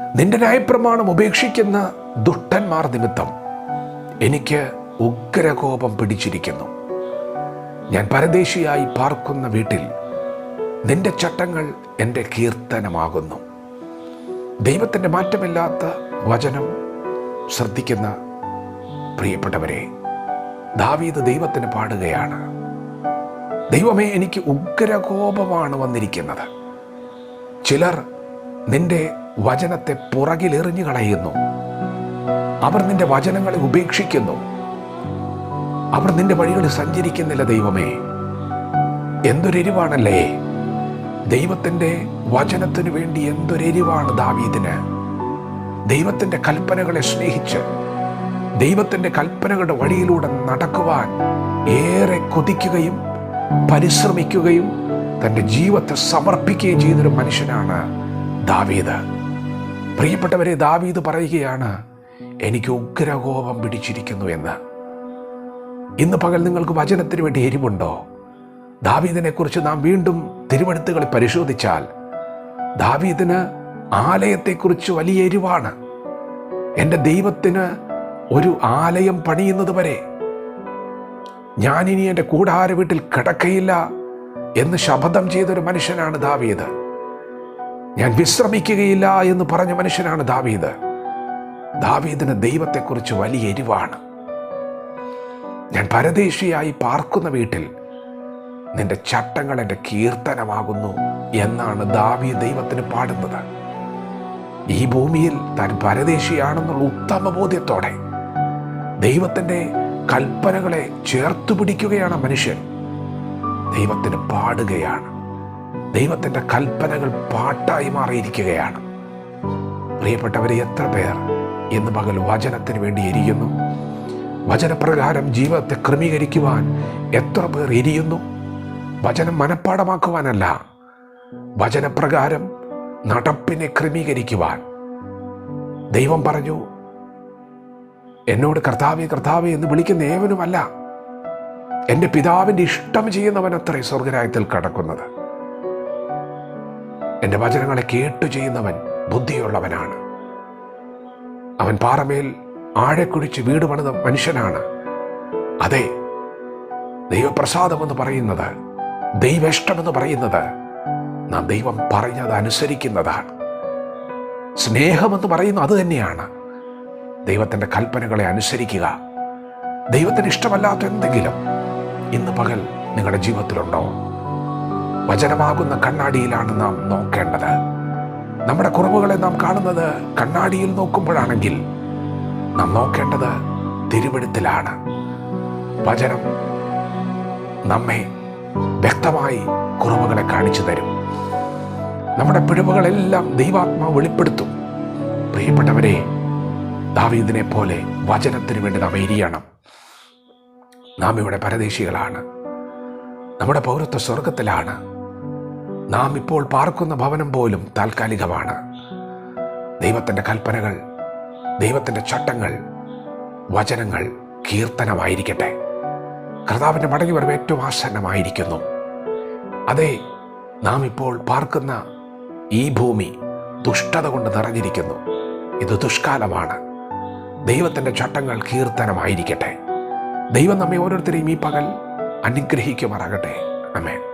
നിന്റെ ന്യായപ്രമാണം ഉപേക്ഷിക്കുന്ന ദുഷ്ടന്മാർ നിമിത്തം എനിക്ക് ഉഗ്രകോപം പിടിച്ചിരിക്കുന്നു. ഞാൻ പരദേശിയായി പാർക്കുന്ന വീട്ടിൽ നിന്റെ ചട്ടങ്ങൾ എന്റെ കീർത്തനമാകുന്നു. ദൈവത്തിന്റെ മാറ്റമില്ലാത്ത വചനം ശ്രദ്ധിക്കുന്ന പ്രിയപ്പെട്ടവരെ ദാവീദ് ദൈവത്തിന് പാടുകയാണ്. ദൈവമേ എനിക്ക് ഉഗ്രകോപമാണ് വന്നിരിക്കുന്നത്. ചിലർ നിന്റെ വചനത്തെ പുറകിലെറിഞ്ഞു കളയുന്നു. അവർ നിന്റെ വചനങ്ങളെ ഉപേക്ഷിക്കുന്നു. അവർ നിന്റെ വഴികളിൽ സഞ്ചരിക്കുന്നില്ല ദൈവമേ. എന്തൊരെരിവാണല്ലേ? ദൈവത്തിന്റെ വചനത്തിനു വേണ്ടി എന്തൊരെരിവാണ് ദാവീദിന്? ദൈവത്തിന്റെ കൽപ്പനകളെ സ്നേഹിച്ച് ദൈവത്തിന്റെ കൽപ്പനകളുടെ വഴിയിലൂടെ നടക്കുവാൻ ഏറെ കൊതിക്കുകയും പരിശ്രമിക്കുകയും തന്റെ ജീവിതത്തെ സമർപ്പിക്കുകയും ചെയ്തൊരു മനുഷ്യനാണ് ദാവീദ്. പ്രിയപ്പെട്ടവരെ ദാവീദ് പറയുകയാണ് എനിക്ക് ഉഗ്രകോപം പിടിച്ചിരിക്കുന്നു എന്ന്. ഇന്ന് പകൽ നിങ്ങൾക്ക് വചനത്തിന് വേണ്ടി എരിവുണ്ടോ? ദാവീദിനെക്കുറിച്ച് നാം വീണ്ടും തിരുവഴുത്തുകൾ പരിശോധിച്ചാൽ ദാവീദിന് ആലയത്തെക്കുറിച്ച് വലിയ എരിവാണ്. എന്റെ ദൈവത്തിന് ഒരു ആലയം പണിയുന്നത് വരെ ഞാനിനി എന്റെ കൂടാര വീട്ടിൽ കിടക്കയില്ല എന്ന് ശപഥം ചെയ്തൊരു മനുഷ്യനാണ് ദാവീദ്. ഞാൻ വിശ്രമിക്കുകയില്ല എന്ന് പറഞ്ഞ മനുഷ്യനാണ് ദാവീദ്. ദാവീദിന് ദൈവത്തെക്കുറിച്ച് വലിയ എരിവാണ്. ഞാൻ പരദേശിയായി പാർക്കുന്ന വീട്ടിൽ നിന്റെ ചട്ടങ്ങൾ എന്റെ കീർത്തനമാകുന്നു എന്നാണ് ദാവി ദൈവത്തിന് പാടുന്നത്. ഈ ഭൂമിയിൽ താൻ പരദേശിയാണെന്നുള്ള ഉത്തമ ബോധ്യത്തോടെ ദൈവത്തിന്റെ കൽപ്പനകളെ ചേർത്തു പിടിക്കുകയാണ് മനുഷ്യൻ. ദൈവത്തിന് പാടുകയാണ്. ദൈവത്തിന്റെ കൽപ്പനകൾ പാട്ടായി മാറിയിരിക്കുകയാണ്. പ്രിയപ്പെട്ടവരെ എത്ര പേർ ഇന്ന് പകൽ വചനത്തിന് വേണ്ടി എരിയുന്നു? വചനപ്രകാരം ജീവിതത്തെ ക്രമീകരിക്കുവാൻ എത്ര പേർ എരിയുന്നു? വചനം മനഃപ്പാടമാക്കുവാനല്ല വചനപ്രകാരം നടപ്പിനെ ക്രമീകരിക്കുവാൻ. ദൈവം പറഞ്ഞു എന്നോട് കർത്താവെ കർത്താവെ എന്ന് വിളിക്കുന്ന ഏവനുമല്ല. എന്റെ പിതാവിന്റെ ഇഷ്ടം ചെയ്യുന്നവൻ അത്രേ സ്വർഗരായത്തിൽ കടക്കുന്നത്. എന്റെ വചനങ്ങളെ കേട്ടു ചെയ്യുന്നവൻ ബുദ്ധിയുള്ളവനാണ്. അവൻ പാറമേൽ ആഴക്കുഴിച്ച് വീട് പണിത മനുഷ്യനാണ്. അതെ ദൈവപ്രസാദമെന്ന് പറയുന്നത് ദൈവേഷ്ടമെന്ന് പറയുന്നത് നാം ദൈവം പറഞ്ഞത് അനുസരിക്കുന്നതാണ്. സ്നേഹമെന്ന് പറയുന്നത് അത് തന്നെയാണ്. ദൈവത്തിന്റെ കൽപ്പനകളെ അനുസരിക്കുക. ദൈവത്തിന് ഇഷ്ടമല്ലാത്ത എന്തെങ്കിലും ഇന്ന് പകൽ നിങ്ങളുടെ ജീവിതത്തിലുണ്ടോ? വചനമാകുന്ന കണ്ണാടിയിലാണ് നാം നോക്കേണ്ടത്. നമ്മുടെ കുറവുകളെ നാം കാണുന്നത് കണ്ണാടിയിൽ നോക്കുമ്പോഴാണെങ്കിൽ നാം നോക്കേണ്ടത് തിരുവെടുത്തിലാണ് വചനം നമ്മെ വ്യക്തമായി കുറവുകളെ കാണിച്ചു തരും. നമ്മുടെ പിഴവുകളെല്ലാം ദൈവാത്മാവ് വെളിപ്പെടുത്തും. പ്രിയപ്പെട്ടവരെ ദാവീദിനെ പോലെ വചനത്തിന് വേണ്ടി നാം എരിയണം നാം ഇവിടെ പരദേശികളാണ്. നമ്മുടെ പൗരത്വ സ്വർഗത്തിലാണ് നാം ഇപ്പോൾ പാർക്കുന്ന ഭവനം പോലും താൽക്കാലികമാണ്. ദൈവത്തിന്റെ കൽപ്പനകൾ ദൈവത്തിന്റെ ചട്ടങ്ങൾ വചനങ്ങൾ കീർത്തനമായിരിക്കട്ടെ. കർത്താവിന്റെ മടങ്ങി വരവ് ഏറ്റവും ആസന്നമായിരിക്കുന്നു അതെ നാം ഇപ്പോൾ പാർക്കുന്ന ഈ ഭൂമി ദുഷ്ടത കൊണ്ട് നിറഞ്ഞിരിക്കുന്നു. ഇത് ദുഷ്കാലമാണ്. ദൈവത്തിന്റെ ചട്ടങ്ങൾ കീർത്തനമായിരിക്കട്ടെ. ദൈവം നമ്മെ ഓരോരുത്തരെയും ഈ പകൽ അനുഗ്രഹിക്കുമാറാകട്ടെ. അമേൻ